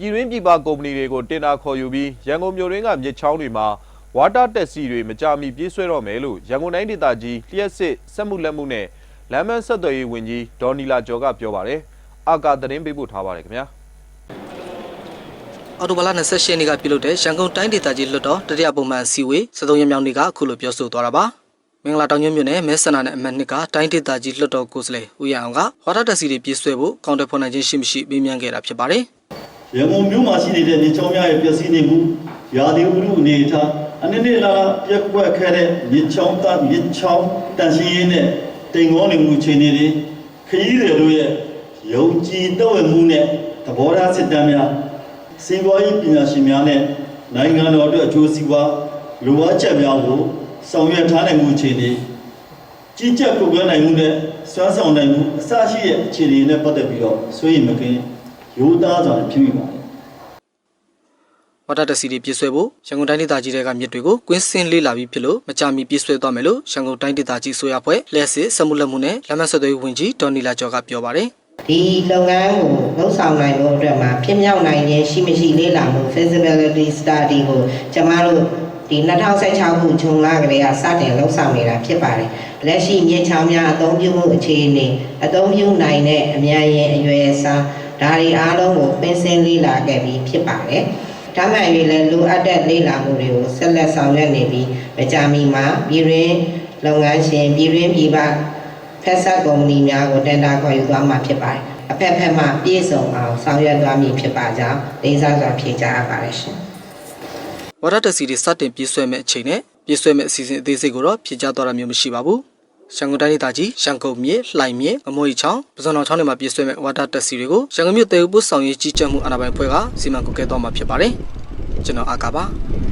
ပြည်တွင်းပြည်ပကုမ္ပဏီတွေကိုတင်ဒါခေါ်ယူပြီးရန်ကုန်မြို့တွင်းကမြစ်ချောင်းတွေမှာဝါတာတက်စီတွေမကြာမီပြေးဆွဲတော့မယ်လို့ရန်ကုန်တိုင်းဒေသကြီးလျှက်စစ်စက်မှုလက်မှုနဲ့လမ်းမဆက်သွယ်ရေးဝန်ကြီးဒေါ်နီလာကျော်ကပြောပါတယ်။အာကာသတင်းပေးပို့ထားပါတယ်ခင်ဗျာ။အော်တိုဘာလ28ရက်နေ့ကပြုလုပ်တဲ့ရန်ကုန်တိုင်းဒေသကြီးလွှတ်တော်တတိယပုံမှန်အစည်းအဝေး73ရက်မြောက်နေ့ကအခုလိုပြောဆိုသွားတာပါမင်္ဂလာတောင်ညွန့်မြို့နယ်မဲဆန္ဒနဲ့အမတ်နှစ်ကတိုင်းဒေသကြီးလွှတ်တော်ကိုယ်စားလှယ်ဦးရအောင်ကဝါဒတက်စီတွေပြည့်ဆွဲဖို့ကောင်တယ်ဖော်နိုင်ခြင်းရှိမရှိမေးမြန်းခဲ့တာဖြစ်ပါတယ် ရန်ကုန်မြို့မှာရှိနေတဲ့မြေချောင်းများရဲ့ပျက်စီးနေမှုရာသီဥတုအနေအထားအနည်းနဲ့လာပြက်ကွက်ခဲ့တဲ့မြေချောင်းသားမြေချောင်းတန်ရှင်းရေးနဲ့တိမ်ကောနေမှုအခြေအနေတွေခရီးတွေတို့ရဲ့ယုံကြည်တော့ဝင်မှုနဲ့သဘောထားစစ်တမ်းများစီးပွားရေးပညာရှင်များနဲ့နိုင်ငံတော်အတွက်အကျိုးစီးပွားလိုအပ်ချက်များကိုဆောင်ရွက်ထားနိုင်မှုအခြေအနေကြီးကြပ်ကုတ်ကဲနိုင်မှုနဲ့စွမ်းဆောင်နိုင်မှုအစရှိတဲ့အခြေအနေနဲ့ပတ်သက်ပြီးတော့ဆွေးနွေးမကင်း ရိုးသားစွာဖြစ်မိပါတယ်ဝါဒတက်စီတွေပြည့်ဆွဲဖို့ရန်ကုန်တိုင်းဒေသကြီးတွေကမြစ်တွေကိုကွင်းစင်းလေးလာပြီးဖြစ်လို့မကြာမီပြည့်ဆွဲသွားမယ်လို့ရန်ကုန်တိုင်းဒေသကြီးဆိုရဖွဲ့လျှက်စစ်စက်မှုလက်မှုနဲ့လမ်းမဆက်သွယ်ရေးဝန်ကြီးဒေါ်နီလာကျော်ကပြောပါတယ်ဒီလုပ်ငန်းကိုလှုပ်ဆောင်နိုင်ဖို့အတွက်မှာဖြစ်မြောက်နိုင်ခြင်းရှိမရှိလေ့လာမှု feasibility study ကိုကျမတို့ဒီ2016ခုဂျွန်လကလေးကစတင်လှုပ်ဆောင်နေတာဖြစ်ပါတယ်။လက်ရှိမြေချောင်းများအသုံးပြုမှုအခြေအနေအသုံးပြုနိုင်တဲ့အမြန်ရင်အရွယ်အစား ဒါတွေအားလုံးကိုပင်စင်းလေ့လာခဲ့ပြီးဖြစ်ပါတယ်။ဒါမှန်၍လည်းလိုအပ်တဲ့လေ့လာမှုတွေကိုဆက်လက်ဆောင်ရွက်နေပြီးမကြာမီမှာပြည်တွင်းလုပ်ငန်းရှင်ပြည်တွင်းပြည်ပဖက်ဆက်ကုမ္ပဏီများကိုတင်ဒါခေါ်ယူသွားမှာဖြစ်ပါတယ်။အဖက်ဖက်မှပြည့်စုံအောင်ဆောင်ရွက်သွားမည်ဖြစ်ပါကြောင်းလေးစားစွာဖြေကြားအပ်ပါတယ်ရှင်။ဝါဒတက်စီတွေစတင်ပြည့်ဆွဲမဲ့အချိန်နဲ့ပြည့်ဆွဲမဲ့အစီအစဉ်အသေးစိတ်ကိုတော့ဖြေကြားသွားတာမျိုးမရှိပါဘူး။ ရန်ကုန်တိုင်းဒေသကြီးရန်ကုန်မြေလှိုင်မြေအမွေချောင်းပဇွန်တော်ချောင်းတွေမှာပြည့်ဆွဲမဲ့ဝါဒတက်စီတွေကိုရန်ကုန်မြို့တေဦးပုဆောင်ရေးကြီးကြပ်မှုအာဏာပိုင်ဖွဲ့ကစီမံကွပ်ကဲသွားမှာဖြစ်ပါတယ်။ကျွန်တော်အာကာပါ။